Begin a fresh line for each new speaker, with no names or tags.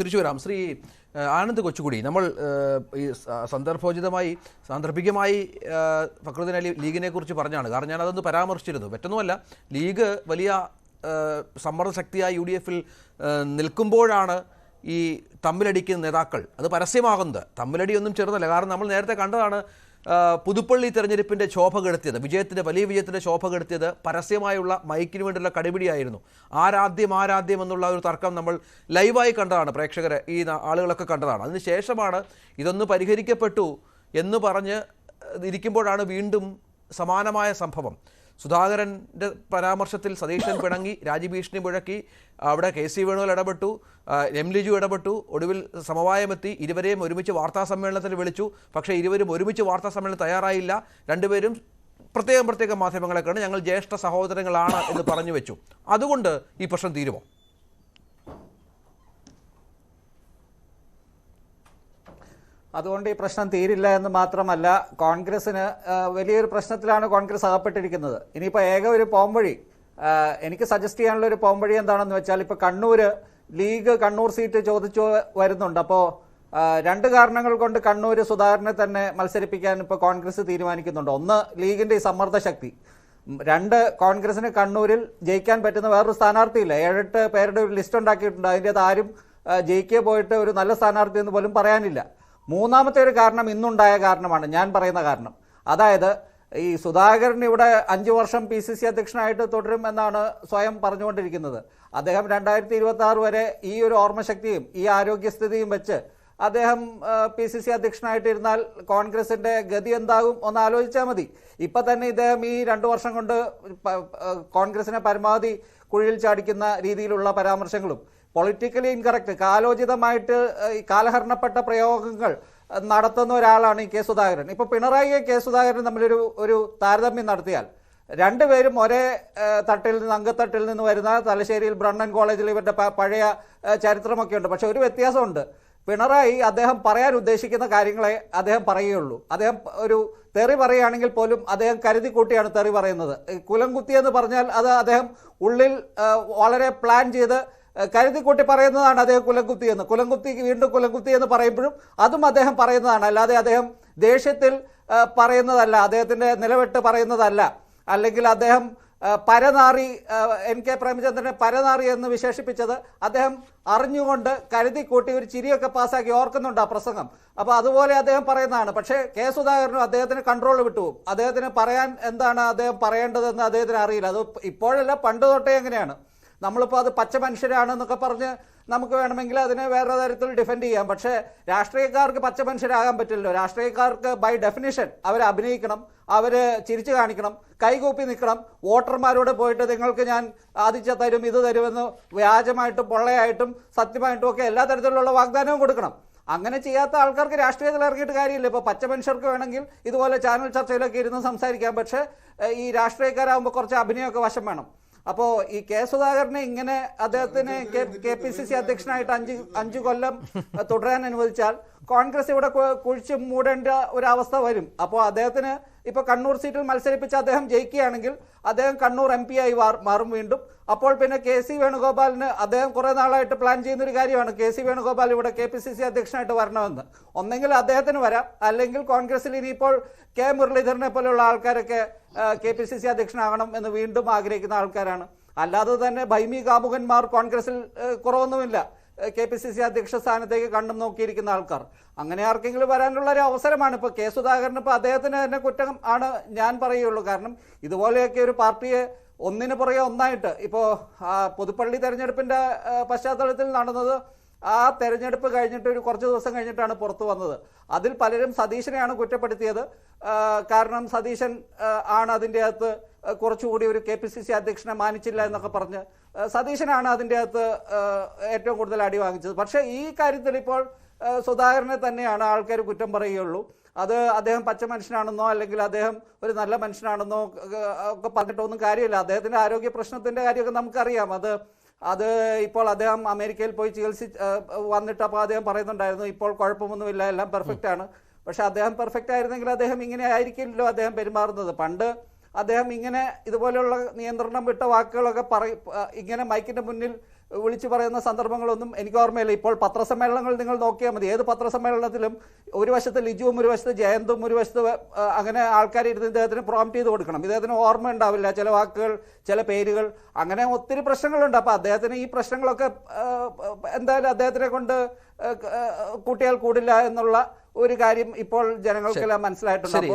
തിരിച്ചു വരാം ശ്രീ ആനന്ദ് കൊച്ചുകുടി നമ്മൾ ഈ സന്ദർഭോചിതമായി സാന്ദർഭികമായി ഫക്രുദ്ദീൻ അലി ലീഗിനെ കുറിച്ച് പറഞ്ഞാണ്. കാരണം ഞാൻ അതൊന്ന് പരാമർശിച്ചിരുന്നു. മറ്റൊന്നുമല്ല ലീഗ് വലിയ സമ്മർദ്ദ ശക്തിയായി യു ഡി എഫിൽ നിൽക്കുമ്പോഴാണ് ഈ തമ്മിലടിക്കുന്ന നേതാക്കൾ. അത് പരസ്യമാകുന്നത്. തമ്മിലടിയൊന്നും ചെറുതല്ല. കാരണം നമ്മൾ നേരത്തെ കണ്ടതാണ് പുതുപ്പള്ളി തെരഞ്ഞെടുപ്പിന്റെ ശോഭ കെടുത്തിയത് വിജയത്തിന്റെ വലിയ വിജയത്തിന്റെ ശോഭ കെടുത്തിയത് പരസ്യമായുള്ള മൈക്കിന് വേണ്ടിയുള്ള കടിപിടിയായിരുന്നു. ആരാദ്യം ആരാദ്യം എന്നുള്ള ഒരു തർക്കം നമ്മൾ ലൈവായി കണ്ടതാണ് പ്രേക്ഷകരെ ഈ ആളുകളൊക്കെ കണ്ടതാണ്. അതിനുശേഷമാണ് ഇതൊന്ന് പരിഹരിക്കപ്പെട്ടു എന്ന് പറഞ്ഞ് ഇരിക്കുമ്പോഴാണ് വീണ്ടും സമാനമായ സംഭവം. സുധാകരന്റെ പരാമർശത്തിൽ സതീശൻ പിണങ്ങി രാജ്യഭീഷണി മുഴക്കി അവിടെ കെ സി വേണുവിൽ ഇടപെട്ടു എം ലിജു ഇടപെട്ടു ഒടുവിൽ സമവായമെത്തി ഇരുവരെയും ഒരുമിച്ച് വാർത്താ സമ്മേളനത്തിന് വിളിച്ചു. പക്ഷേ ഇരുവരും ഒരുമിച്ച് വാർത്താ സമ്മേളനം തയ്യാറായില്ല. രണ്ടുപേരും പ്രത്യേകം പ്രത്യേകം മാധ്യമങ്ങളെ കണ്ട് ഞങ്ങൾ ജ്യേഷ്ഠ സഹോദരങ്ങളാണ് എന്ന് പറഞ്ഞു വെച്ചു. അതുകൊണ്ട് ഈ പ്രശ്നം തീരുമോ?
അതുകൊണ്ട് ഈ പ്രശ്നം തീരില്ല എന്ന് മാത്രമല്ല കോൺഗ്രസിന് വലിയൊരു പ്രശ്നത്തിലാണ് കോൺഗ്രസ് അകപ്പെട്ടിരിക്കുന്നത്. ഇനിയിപ്പോൾ ഏക ഒരു പോംവഴി എനിക്ക് സജസ്റ്റ് ചെയ്യാനുള്ള ഒരു പോംവഴി എന്താണെന്ന് വെച്ചാൽ ഇപ്പോൾ കണ്ണൂർ ലീഗ് കണ്ണൂർ സീറ്റ് ചോദിച്ചു വരുന്നുണ്ട്. അപ്പോൾ രണ്ട് കാരണങ്ങൾ കൊണ്ട് കണ്ണൂർ സുധാകരനെ തന്നെ മത്സരിപ്പിക്കാൻ ഇപ്പോൾ കോൺഗ്രസ് തീരുമാനിക്കുന്നുണ്ട്. ഒന്ന് ലീഗിന്റെ ഈ സമ്മർദ്ദ ശക്തി രണ്ട് കോൺഗ്രസിന് കണ്ണൂരിൽ ജയിക്കാൻ പറ്റുന്ന വേറൊരു സ്ഥാനാർത്ഥിയില്ല. ഏഴെട്ട് പേരുടെ ഒരു ലിസ്റ്റ് ഉണ്ടാക്കിയിട്ടുണ്ട്. അതിന്റെ അത് ആരും ജയിക്കേ പോയിട്ട് ഒരു നല്ല സ്ഥാനാർത്ഥി എന്ന് പോലും പറയാനില്ല. മൂന്നാമത്തെ ഒരു കാരണം ഇന്നുണ്ടായ കാരണമാണ്. ഞാൻ പറയുന്ന കാരണം. അതായത് ഈ സുധാകരൻ ഇവിടെ അഞ്ച് വർഷം പി സി സി അധ്യക്ഷനായിട്ട് തുടരും എന്നാണ് സ്വയം പറഞ്ഞുകൊണ്ടിരിക്കുന്നത്. അദ്ദേഹം രണ്ടായിരത്തി ഇരുപത്തി ആറ് വരെ ഈ ഒരു ഓർമ്മശക്തിയും ഈ ആരോഗ്യസ്ഥിതിയും വെച്ച് അദ്ദേഹം പി സി സി അധ്യക്ഷനായിട്ടിരുന്നാൽ കോൺഗ്രസിന്റെ ഗതി എന്താകും ഒന്ന് ആലോചിച്ചാൽ മതി. ഇപ്പം തന്നെ ഇദ്ദേഹം ഈ രണ്ട് വർഷം കൊണ്ട് കോൺഗ്രസിനെ പരമാവധി കുഴിയിൽ ചാടിക്കുന്ന രീതിയിലുള്ള പരാമർശങ്ങളും പൊളിറ്റിക്കലി ഇൻകറക്റ്റ് കാലോചിതമായിട്ട് കാലഹരണപ്പെട്ട പ്രയോഗങ്ങൾ നടത്തുന്ന ഒരാളാണ് ഈ കെ സുധാകരൻ. ഇപ്പൊ പിണറായി കെ സുധാകരൻ തമ്മിലൊരു ഒരു താരതമ്യം നടത്തിയാൽ രണ്ടുപേരും ഒരേ തട്ടിൽ നിന്ന് അങ്കത്തട്ടിൽ നിന്ന് വരുന്ന തലശ്ശേരിയിൽ ബ്രണ്ണൻ കോളേജിൽ ഇവരുടെ പഴയ ചരിത്രമൊക്കെ ഉണ്ട്. പക്ഷെ ഒരു വ്യത്യാസമുണ്ട്. പിണറായി അദ്ദേഹം പറയാൻ ഉദ്ദേശിക്കുന്ന കാര്യങ്ങളെ അദ്ദേഹം പറയുകയുള്ളൂ. അദ്ദേഹം ഒരു തെറി പറയുകയാണെങ്കിൽ പോലും അദ്ദേഹം കരുതി കൂട്ടിയാണ് തെറി പറയുന്നത്. കുലം കുത്തിയെന്ന് പറഞ്ഞാൽ അത് അദ്ദേഹം ഉള്ളിൽ വളരെ പ്ലാൻ ചെയ്ത് ഏഹ്, കരുതി കൂട്ടി പറയുന്നതാണ് അദ്ദേഹം കുലംകുത്തി എന്ന്. കുലംകുത്തി വീണ്ടും കുലംകുത്തി എന്ന് പറയുമ്പോഴും അതും അദ്ദേഹം പറയുന്നതാണ്. അല്ലാതെ അദ്ദേഹം ദേഷ്യത്തിൽ പറയുന്നതല്ല. അദ്ദേഹത്തിന്റെ നിലവെട്ട് പറയുന്നതല്ല. അല്ലെങ്കിൽ അദ്ദേഹം പരനാറി എൻ കെ പ്രേമചന്ദ്രനെ പരനാറി എന്ന് വിശേഷിപ്പിച്ചത് അദ്ദേഹം അറിഞ്ഞുകൊണ്ട് കരുതി കൂട്ടി ഒരു ചിരിയൊക്കെ പാസ്സാക്കി ഓർക്കുന്നുണ്ട് ആ പ്രസംഗം. അപ്പോൾ അതുപോലെ അദ്ദേഹം പറയുന്നതാണ്. പക്ഷേ കെ സുധാകരനും അദ്ദേഹത്തിന് കൺട്രോൾ വിട്ടുപോകും അദ്ദേഹത്തിന് പറയാൻ എന്താണ് അദ്ദേഹം പറയേണ്ടതെന്ന് അദ്ദേഹത്തിന് അറിയില്ല. അത് ഇപ്പോഴല്ല പണ്ട് തൊട്ടേ എങ്ങനെയാണ് നമ്മളിപ്പോൾ അത് പച്ച മനുഷ്യരാണെന്നൊക്കെ പറഞ്ഞ് നമുക്ക് വേണമെങ്കിൽ അതിനെ വേറെ തരത്തിൽ ഡിഫെൻഡ് ചെയ്യാം. പക്ഷേ രാഷ്ട്രീയക്കാർക്ക് പച്ച മനുഷ്യരാകാൻ പറ്റില്ലല്ലോ. രാഷ്ട്രീയക്കാർക്ക് ബൈ ഡെഫിനിഷൻ അവർ അഭിനയിക്കണം അവർ ചിരിച്ചു കാണിക്കണം കൈകൂപ്പി നിൽക്കണം. വോട്ടർമാരോട് പോയിട്ട് നിങ്ങൾക്ക് ഞാൻ ആദിച്ച തരും ഇത് തരുമെന്ന് വ്യാജമായിട്ടും പൊള്ളയായിട്ടും സത്യമായിട്ടും ഒക്കെ എല്ലാ തരത്തിലുള്ള വാഗ്ദാനവും കൊടുക്കണം. അങ്ങനെ ചെയ്യാത്ത ആൾക്കാർക്ക് രാഷ്ട്രീയത്തിൽ ഇറങ്ങിയിട്ട് കാര്യമില്ല. ഇപ്പോൾ പച്ച മനുഷ്യർക്ക് വേണമെങ്കിൽ ഇതുപോലെ ചാനൽ ചർച്ചയിലൊക്കെ ഇരുന്ന് സംസാരിക്കാം. പക്ഷേ ഈ രാഷ്ട്രീയക്കാരാകുമ്പോൾ കുറച്ച് അഭിനയമൊക്കെ വശം വേണം. അപ്പോൾ ഈ കെ സുധാകരനെ ഇങ്ങനെ അദ്ദേഹത്തിന് കെ പി സി സി അധ്യക്ഷനായിട്ട് അഞ്ച് അഞ്ചു കൊല്ലം തുടരാൻ അനുവദിച്ചാൽ കോൺഗ്രസ് ഇവിടെ കുഴിച്ച് മൂടേണ്ട ഒരു അവസ്ഥ വരും. അപ്പോ അദ്ദേഹത്തിന് ഇപ്പൊ കണ്ണൂർ സീറ്റിൽ മത്സരിപ്പിച്ച് അദ്ദേഹം ജയിക്കുകയാണെങ്കിൽ അദ്ദേഹം കണ്ണൂർ എം പി ആയി മാറും വീണ്ടും. അപ്പോൾ പിന്നെ കെ സി വേണുഗോപാലിന് അദ്ദേഹം കുറെ നാളായിട്ട് പ്ലാൻ ചെയ്യുന്ന ഒരു കാര്യമാണ്. കെ സി വേണുഗോപാൽ ഇവിടെ കെ പി സി സി അധ്യക്ഷനായിട്ട് വരണമെന്ന്. ഒന്നെങ്കിൽ അദ്ദേഹത്തിന് വരാം. അല്ലെങ്കിൽ കോൺഗ്രസിൽ ഇനിയിപ്പോൾ കെ മുരളീധരനെ പോലെയുള്ള ആൾക്കാരൊക്കെ കെ പി സി സി അധ്യക്ഷനാകണം എന്ന് വീണ്ടും ആഗ്രഹിക്കുന്ന ആൾക്കാരാണ്. അല്ലാതെ തന്നെ ഭൈമി കാമുകന്മാർ കോൺഗ്രസിൽ കുറവൊന്നുമില്ല. കെ പി സി സി അധ്യക്ഷ സ്ഥാനത്തേക്ക് കണ്ടും നോക്കിയിരിക്കുന്ന ആൾക്കാർ. അങ്ങനെ ആർക്കെങ്കിലും വരാനുള്ള ഒരു അവസരമാണ് ഇപ്പോൾ കെ സുധാകരൻ. ഇപ്പോൾ അദ്ദേഹത്തിന് തന്നെ കുറ്റം ആണ് ഞാൻ പറയുള്ളൂ കാരണം ഇതുപോലെയൊക്കെ ഒരു പാർട്ടിയെ ഒന്നിനു പുറകെ ഒന്നായിട്ട് ഇപ്പോൾ പുതുപ്പള്ളി തെരഞ്ഞെടുപ്പിന്റെ പശ്ചാത്തലത്തിൽ നടന്നത് ആ തെരഞ്ഞെടുപ്പ് കഴിഞ്ഞിട്ട് ഒരു കുറച്ച് ദിവസം കഴിഞ്ഞിട്ടാണ് പുറത്തു വന്നത്. അതിൽ പലരും സതീശനെയാണ് കുറ്റപ്പെടുത്തിയത്. കാരണം സതീശൻ ആണ് അതിന്റെ അകത്ത് കുറച്ചുകൂടി ഒരു കെ പി സി സി അധ്യക്ഷനെ മാനിച്ചില്ല എന്നൊക്കെ പറഞ്ഞ് സതീശനാണ് അതിന്റെ അകത്ത് ഏറ്റവും കൂടുതൽ അടി വാങ്ങിച്ചത്. പക്ഷേ ഈ കാര്യത്തിൽ ഇപ്പോൾ സുധാകരനെ തന്നെയാണ് ആൾക്കാർ കുറ്റം പറയുകയുള്ളൂ. അത് അദ്ദേഹം പച്ച മനുഷ്യനാണെന്നോ അല്ലെങ്കിൽ അദ്ദേഹം ഒരു നല്ല മനുഷ്യനാണെന്നോ ഒക്കെ- പറഞ്ഞിട്ടൊന്നും കാര്യമില്ല. അദ്ദേഹത്തിന്റെ ആരോഗ്യ പ്രശ്നത്തിന്റെ കാര്യമൊക്കെ നമുക്കറിയാം. അത് അത് ഇപ്പോൾ അദ്ദേഹം അമേരിക്കയിൽ പോയി ചികിത്സി വന്നിട്ട് അപ്പോൾ അദ്ദേഹം പറയുന്നുണ്ടായിരുന്നു ഇപ്പോൾ കുഴപ്പമൊന്നുമില്ല എല്ലാം പെർഫെക്റ്റ് ആണ് പക്ഷെ അദ്ദേഹം പെർഫെക്റ്റ് ആയിരുന്നെങ്കിൽ അദ്ദേഹം ഇങ്ങനെ ആയിരിക്കില്ലല്ലോ അദ്ദേഹം പെരുമാറുന്നത്. പണ്ട് അദ്ദേഹം ഇങ്ങനെ ഇതുപോലെയുള്ള നിയന്ത്രണം വിട്ട വാക്കുകളൊക്കെ പറ ഇങ്ങനെ മൈക്കിന്റെ മുന്നിൽ വിളിച്ചു പറയുന്ന സന്ദർഭങ്ങളൊന്നും എനിക്ക് ഓർമ്മയില്ല. ഇപ്പോൾ പത്രസമ്മേളനങ്ങൾ നിങ്ങൾ നോക്കിയാൽ മതി. ഏത് പത്രസമ്മേളനത്തിലും ഒരു വശത്ത് ലിജുവും ഒരു വശത്ത് ജയന്തും ഒരു വശത്ത് അങ്ങനെ ആൾക്കാർ ഇരുന്ന് ഇദ്ദേഹത്തിന് പ്രോംപ്റ്റ് ചെയ്ത് കൊടുക്കണം. ഇദ്ദേഹത്തിന് ഓർമ്മ ഉണ്ടാവില്ല. ചില വാക്കുകൾ ചില പേരുകൾ അങ്ങനെ ഒത്തിരി പ്രശ്നങ്ങളുണ്ട്. അപ്പോൾ അദ്ദേഹത്തിന് ഈ പ്രശ്നങ്ങളൊക്കെ എന്തായാലും അദ്ദേഹത്തിനെ കൊണ്ട് കൂട്ടിയാൽ കൂടില്ല എന്നുള്ള ഒരു കാര്യം ഇപ്പോൾ ജനങ്ങൾക്കെല്ലാം മനസ്സിലായിട്ടുണ്ട്.